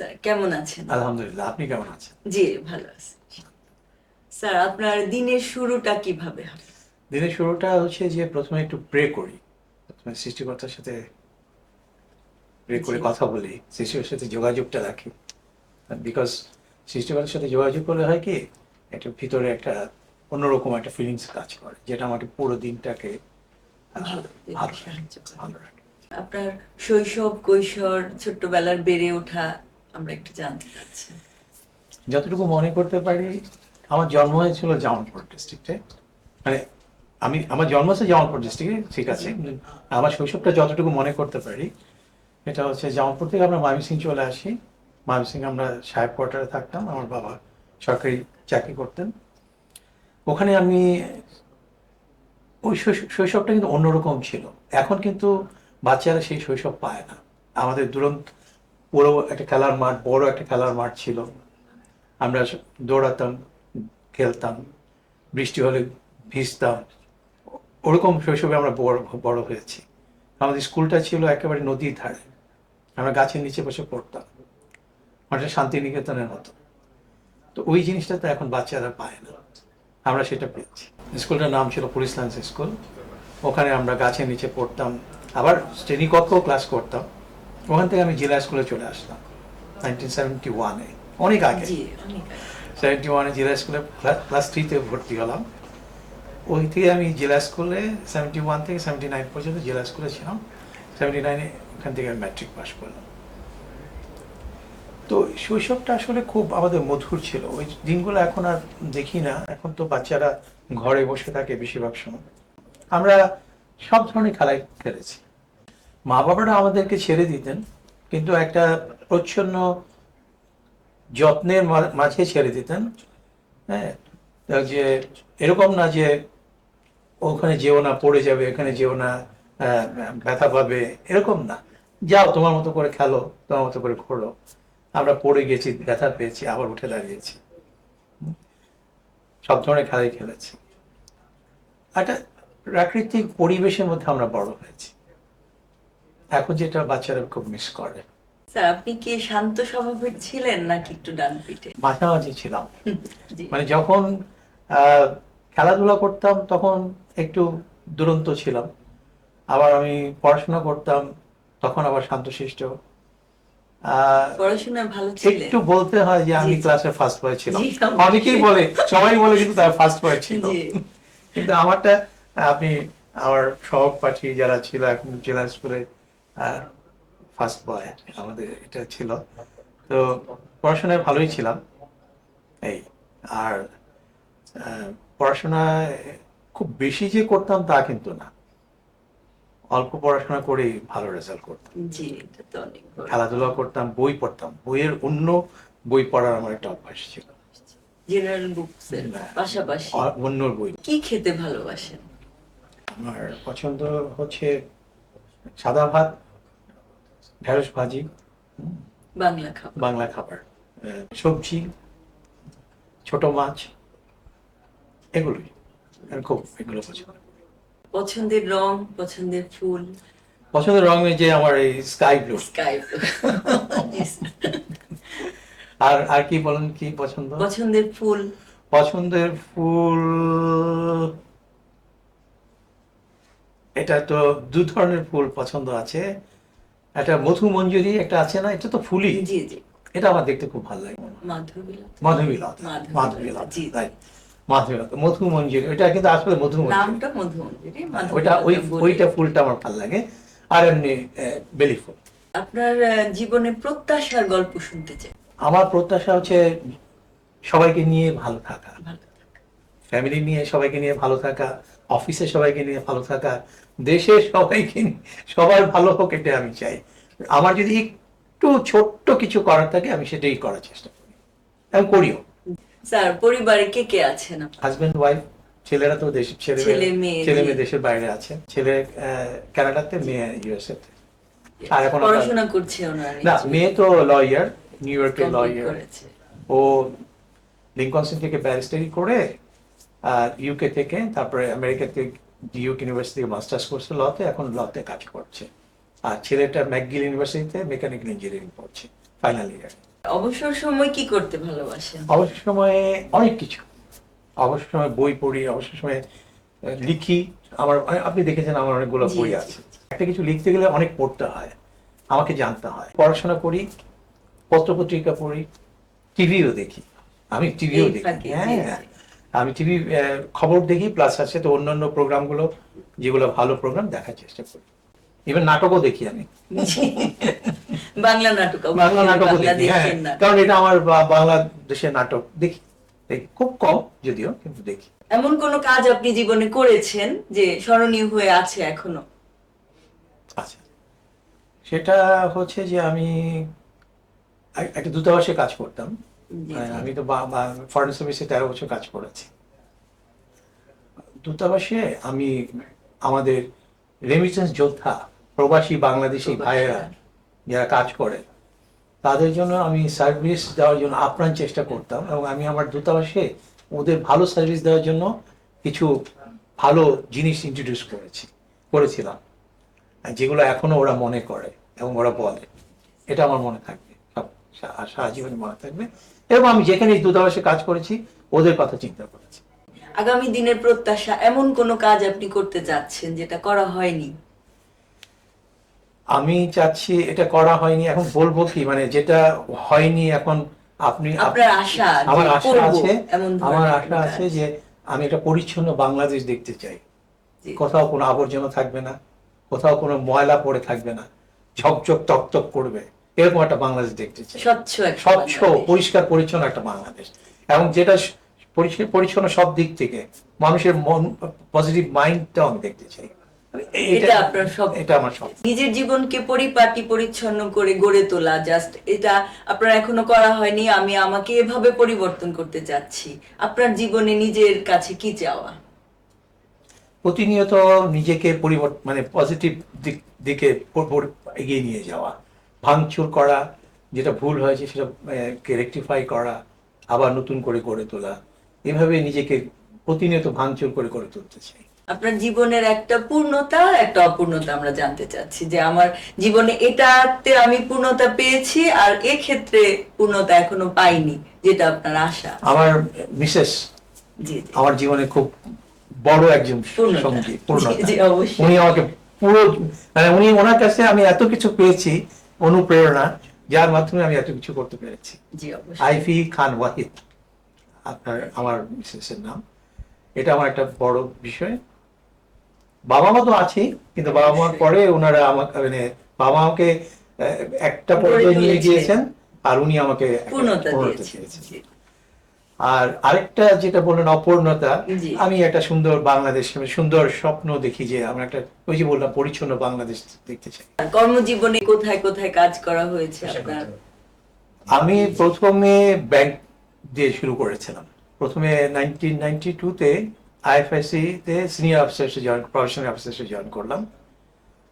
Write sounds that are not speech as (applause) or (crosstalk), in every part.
Sir কেমন আছেন? আলহামদুলিল্লাহ আপনি কেমন আছেন? জি ভালো আছি। স্যার আপনার দিনের শুরুটা কীভাবে হয় দিনের শুরুটা হচ্ছে যে প্রথমে একটু প্রে করি। প্রথমে সৃষ্টিকর্তার সাথে প্রে করে কথা বলি সৃষ্টিকর্তার সাথে যোগাযোগটা রাখি। বিকজ সৃষ্টিকর্তার সাথে যোগাযোগ করলে হয় কি একটা ভিতরে একটা অন্যরকম একটা ফিলিংস কাজ করে যেটা আমাকে পুরো দিনটাকে। ভালো রাখে। আপনার শৈশব কৈশোর ছোট্টবেলার বেড়ে ওঠা আমরা একটু জানতে চাচ্ছি। যতটুকু মনে করতে পারি আমার জন্ম হয়েছিল জামালপুর ডিস্ট্রিক্টে মানে আমি আমার জন্ম হচ্ছে জামালপুর ডিস্ট্রিক্টে ঠিক আছে। আমার শৈশবটা যতটুকু মনে করতে পারি এটা হচ্ছে জামালপুর থেকে আমরা ময়মনসিং চলে আসি। ময়মনসিং আমরা সাহেব কোয়ার্টারে থাকতাম আমার বাবা সরকারি চাকরি করতেন। ওখানে আমি ওই শৈশবটা কিন্তু অন্যরকম ছিল। এখন কিন্তু বাচ্চারা সেই শৈশব পায় না। আমাদের দুরন্ত পুরো একটা খেলার মাঠ, বড় একটা খেলার মাঠ ছিল। আমরা দৌড়াতাম, খেলতাম, বৃষ্টি হলে ভিজতাম। ওরকম শৈশবে আমরা বড় বড় হয়েছি। আমাদের স্কুলটা ছিল একেবারে নদীর ধারে। আমরা গাছের নিচে বসে পড়তাম। মানে শান্তিনিকেতনের মতো। তো ওই জিনিসটা তো এখন বাচ্চারা পায় না। আমরা সেটা পেয়েছি। স্কুলটার নাম ছিল পুলিশ লাইন্স স্কুল। ওখানে আমরা গাছের নিচে পড়তাম। আবার শ্রেণীকক্ষ ক্লাস করতাম। ওখান থেকে আমি জেলা স্কুলে চলে আসলাম নাইনটিন সেভেন্টি ওয়ানে অনেক আগে। সেভেন্টি ওয়ানে জেলা স্কুলে ক্লাস থ্রিতে ভর্তি হলাম। ওই থেকে আমি জেলা স্কুলে সেভেন্টি ওয়ান থেকে সেভেন্টি নাইন পর্যন্ত জেলা স্কুলে ছিলাম। সেভেন্টি নাইনে ওখান থেকে আমি ম্যাট্রিক পাস করলাম। তো শৈশবটা আসলে খুব আমাদের মধুর ছিল। ওই দিনগুলো এখন আর দেখি না। এখন তো বাচ্চারা ঘরে বসে থাকে বেশিরভাগ সময়। আমরা সব ধরনের খেলাই খেলেছি। মা বাবারা আমাদেরকে ছেড়ে দিতেন, কিন্তু একটা প্রচ্ছন্ন যত্নের মাঝে ছেড়ে দিতেন। হ্যাঁ যে এরকম না যে ওখানে যেও না, পড়ে যাবে, এখানে যেও না ব্যথা পাবে, এরকম না। যাও, তোমার মতো করে খেলো, তোমার মতো করে খোলো আমরা পড়ে গেছি, ব্যথা পেয়েছি, আবার উঠে দাঁড়িয়েছি। সব ধরনের খেলাই খেলেছি। একটা প্রাকৃতিক পরিবেশের মধ্যে আমরা বড় হয়েছি। এখন যেটা বাচ্চারা খুব মিস করে। স্যার আপনি কি শান্ত স্বভাবের ছিলেন নাকি একটু ডান পিঠে? মাঝামাঝি ছিলাম। (laughs) মানে যখন আহ, খেলাধুলা করতাম তখন একটু দুরন্ত ছিলাম। আবার আমি পড়াশোনা করতাম তখন আবার শান্তশিষ্ট। আহ, পড়াশোনায় ভালো ছিলেন? একটু বলতে হয় যে আমি। ক্লাসে ফার্স্ট বয় ছিলাম। অনেকেই বলে? (laughs) সবাই বলে কিন্তু তারা ফার্স্ট বয় ছিল। কিন্তু আমারটা আপনি আমার সহপাঠী যারা ছিল এখন জেলা স্কুলে ফার্স্ট বয় আমাদের এটা ছিল। তো পড়াশোনায় ভালোই ছিলাম এই আর পড়াশোনায় খুব বেশি যে করতাম তা কিন্তু না। অল্প পড়াশোনা করেই ভালো রেজাল্ট করতাম। খেলাধুলা করতাম বই পড়তাম। বইয়ের অন্য বই পড়ার আমার একটা অভ্যাস ছিল। জেনারেল বুকস এর পাশাপাশি। অন্য বই। কি খেতে ভালোবাসেন? আমার পছন্দ হচ্ছে সাদা ভাত ঢেঁড়স ভাজি বাংলা খাবার। বাংলা খাবার সবজি ছোট মাছ এগুলোই। খুব এগুলো পছন্দ পছন্দের রং পছন্দের ফুল। পছন্দের রং যে আমার এই স্কাই ব্লু স্কাই ব্লু আর আর কি বলেন কি পছন্দ? পছন্দের ফুল। পছন্দের ফুল এটা তো দু ধরনের ফুল পছন্দ আছে। একটা মধু মঞ্জুরি একটা আছে না এটা তো ফুলই। জি জি। এটা আমার দেখতে খুব ভালো লাগে। মাধবীলতা মাধবীলতা মাধবীলতা, মাধবীলতা জি, জি। মাধবীলতা মধু মঞ্জুরি ওইটা কিন্তু আসলে মধু মধুমঞ্জরি ওইটা ওই ওইটা ফুলটা আমার ভালো লাগে। আর এমনি বেলি ফুল। আপনার জীবনে প্রত্যাশার গল্প শুনতে চাই। আমার প্রত্যাশা হচ্ছে সবাইকে নিয়ে ভালো থাকা। ফ্যামিলি নিয়ে সবাইকে নিয়ে ভালো থাকা অফিসে সবাইকে নিয়ে ভালো থাকা দেশে সবাইকে সবার ভালো হোক এটা আমি চাই। আমার যদি একটু ছোট্ট কিছু করার থাকে আমি সেটাই করার চেষ্টা করি। আমি করিও। স্যার পরিবারে কে কে আছেন হাজবেন্ড ওয়াইফ ছেলেরা তো দেশ ছেলে ছেলে মেয়ে, ছেলে মেয়ে দেশের বাইরে আছে। ছেলে কানাডাতে মেয়ে ইউএসএ তে আর এখন পড়াশোনা করছে ওনার না মেয়ে তো লয়ার নিউ ইয়র্কের Complete লয়ার ও লিঙ্কনসন থেকে ব্যারিস্টারি করে আর ইউকে থেকে তারপরে আমেরিকা থেকে ডিউক ইউনিভার্সিটি থেকে মাস্টার্স করছে লতে এখন লতে কাজ করছে। আর ছেলেটা ম্যাকগিল ইউনিভার্সিটিতে মেকানিক্যাল ইঞ্জিনিয়ারিং পড়ছে ফাইনাল ইয়ার অবসর সময় কি করতে ভালোবাসেন? অবসর সময়ে অনেক কিছু। অবসর সময় বই পড়ি অবসর সময়ে লিখি। আমার আপনি দেখেছেন আমার অনেকগুলো বই আছে। একটা কিছু লিখতে গেলে অনেক পড়তে হয় আমাকে জানতে হয়। পড়াশোনা করি পত্রপত্রিকা পড়ি টিভিও দেখি। আমি টিভিও দেখি। হ্যাঁ। জি। আমি টিভি খবর দেখি প্লাস আছে তো অন্যান্য প্রোগ্রামগুলো যেগুলো ভালো প্রোগ্রাম দেখার চেষ্টা করি। ইভেন নাটকও দেখি আমি। (laughs) বাংলা নাটক বাংলা নাটকও দেখি হ্যাঁ। কারণ এটা আমার বাংলাদেশের নাটক। দেখি। দেখি। খুব কম যদিও কিন্তু দেখি। এমন কোন কাজ আপনি জীবনে করেছেন যে স্মরণীয় হয়ে আছে এখনও? আচ্ছা। সেটা হচ্ছে যে আমি একটা দূতাবাসে কাজ করতাম। আমি তো ফরেন সার্ভিসে তেরো বছর কাজ করেছি। দূতাবাসে আমি আমাদের রেমিটেন্স যোদ্ধা প্রবাসী বাংলাদেশি। ভাইয়েরা যারা কাজ করে তাদের জন্য আমি সার্ভিস দেওয়ার জন্য আপ্রাণ চেষ্টা করতাম এবং আমি আমার দূতাবাসে ওদের ভালো সার্ভিস দেওয়ার জন্য কিছু ভালো জিনিস ইন্ট্রোডিউস করেছি করেছিলাম। যেগুলো এখনও ওরা মনে করে এবং ওরা বলে। এটা আমার মনে সা- সারা জীবনে মনে থাকবে। এবং আমি যেখানে দূতাবাসে কাজ করেছি ওদের কথা চিন্তা করেছি। আগামী দিনের প্রত্যাশা এমন কোন কাজ আপনি করতে যাচ্ছেন যেটা করা হয়নি? আমি চাচ্ছি এটা করা হয়নি এখন বলব কি মানে যেটা হয়নি এখন আপনি আপনার আশা আমার আশা আছে আমার আশা আছে যে আমি একটা পরিচ্ছন্ন বাংলাদেশ দেখতে চাই। কোথাও কোনো আবর্জনা থাকবে না কোথাও কোনো ময়লা পড়ে থাকবে না ঝকঝক তকতক করবে। এরকম একটা বাংলাদেশ দেখতে চাই। স্বচ্ছ স্বচ্ছ পরিষ্কার পরিচ্ছন্ন একটা বাংলাদেশ। এবং যেটা পরিষ্কার পরিচ্ছন্ন সব দিক থেকে মানুষের মন পজিটিভ মাইন্ডটাও আমি দেখতে চাই। এটা আপনার স্বপ্ন। এটা আমার সব। নিজের জীবনকে পরিপাটি পরিচ্ছন্ন করে গড়ে তোলা জাস্ট এটা আপনার এখনও করা হয়নি আমি আমাকে এভাবে পরিবর্তন করতে চাচ্ছি। আপনার জীবনে নিজের কাছে কি চাওয়া? প্রতিনিয়ত নিজেকে পরিবর্তন মানে পজিটিভ দিক দিকে এগিয়ে নিয়ে যাওয়া। ভাঙচুর করা যেটা ভুল হয়েছে সেটা রেকটিফাই করা আবার নতুন করে গড়ে তোলা এভাবে নিজেকে প্রতিনিয়ত ভাঙচুর করে গড়ে তুলতে চাই আপনার জীবনের একটা পূর্ণতা একটা অপূর্ণতা আমরা জানতে চাচ্ছি যে আমার জীবনে এটাতে আমি পূর্ণতা পেয়েছি আর এক্ষেত্রে পূর্ণতা এখনও পাইনি যেটা আপনার আশা আমার বিশেষ আমার জীবনে খুব বড় একজন। সঙ্গী পূর্ণতা। উনি আমাকে পুরো মানে উনি ওনার কাছে আমি এত কিছু পেয়েছি অনুপ্রেরণা যার মাধ্যমে আমি এত কিছু করতে পেরেছি। আইফি খান ওয়াহিদ আপনার আমার মিসেসের নাম। এটা আমার একটা বড় বিষয়। বাবা মা তো আছেই কিন্তু বাবা মার পরে ওনারা আমাকে মানে বাবা আমাকে একটা পর্যায়ে নিয়ে গিয়েছেন আর উনি আমাকে পূর্ণতা দিয়েছেন। আর আরেকটা যেটা বললেন অপূর্ণতা আমি একটা সুন্দর বাংলাদেশ সুন্দর স্বপ্ন দেখি যে আমরা একটা ওই যে বললাম পরিচ্ছন্ন বাংলাদেশ দেখতে চাই। কর্মজীবনে কোথায় কোথায় কাজ করা হয়েছে আপনার? আমি প্রথমে ব্যাংক দিয়ে শুরু করেছিলাম। প্রথমে নাইনটিন নাইনটি টুতে আইএফআইসি তে senior officer join professional officer join করলাম।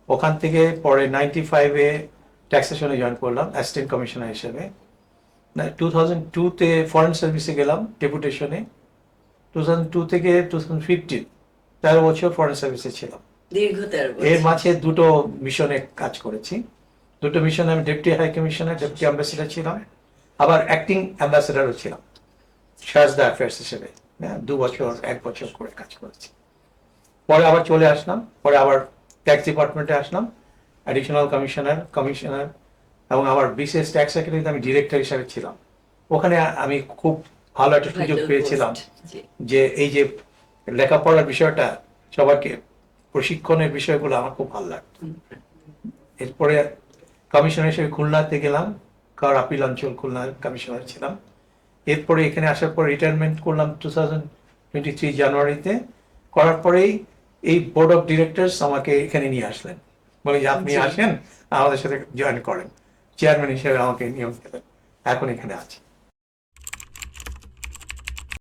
ওখান থেকে পরে নাইনটি ফাইভে ট্যাক্সেশনে জয়েন করলাম অ্যাসিস্ট্যান্ট কমিশনার হিসেবে। টু থাউজেন্ড টুতে ফরেন সার্ভিসে গেলাম ডেপুটেশনে টু থাউজেন্ড টু থেকে টু থাউজেন্ড ফিফটিন তেরো বছর ফরেন সার্ভিসে ছিলাম। দীর্ঘ এর মাঝে দুটো মিশনে কাজ করেছি। দুটো মিশনে আমি deputy high commissioner deputy ambassador ছিলাম। আবার অ্যাক্টিং অ্যাম্বাসেডারও ছিলাম। শারদা অ্যাফেয়ার্স হিসেবে। হ্যাঁ, দু বছর এক বছর করে কাজ করেছি। পরে আবার চলে আসলাম। পরে আবার ট্যাক্স ডিপার্টমেন্টে আসলাম। অ্যাডিশনাল কমিশনার কমিশনার এবং আমার বিশেষ ট্যাক্স সেক্রেটারিতে আমি ডিরেক্টর হিসাবে ছিলাম। ওখানে আমি খুব ভালো একটা সুযোগ পেয়েছিলাম যে এই যে লেখাপড়ার বিষয়টা সবাইকে প্রশিক্ষণের বিষয়গুলো আমার খুব ভালো লাগতো। এরপরে কমিশনার হিসেবে খুলনাতে গেলাম কার আপিল অঞ্চল খুলনার কমিশনার ছিলাম। এরপরে এখানে আসার পর রিটায়ারমেন্ট করলাম টু থাউজেন্ড টোয়েন্টি থ্রি জানুয়ারিতে করার পরেই এই বোর্ড অফ ডিরেক্টরস আমাকে এখানে নিয়ে আসলেন। বলে যে আপনি আসেন আমাদের সাথে জয়েন করেন। চেয়ারম্যান হিসেবে আমাকে নিয়োগ দিলেন এখন এখানে আছি।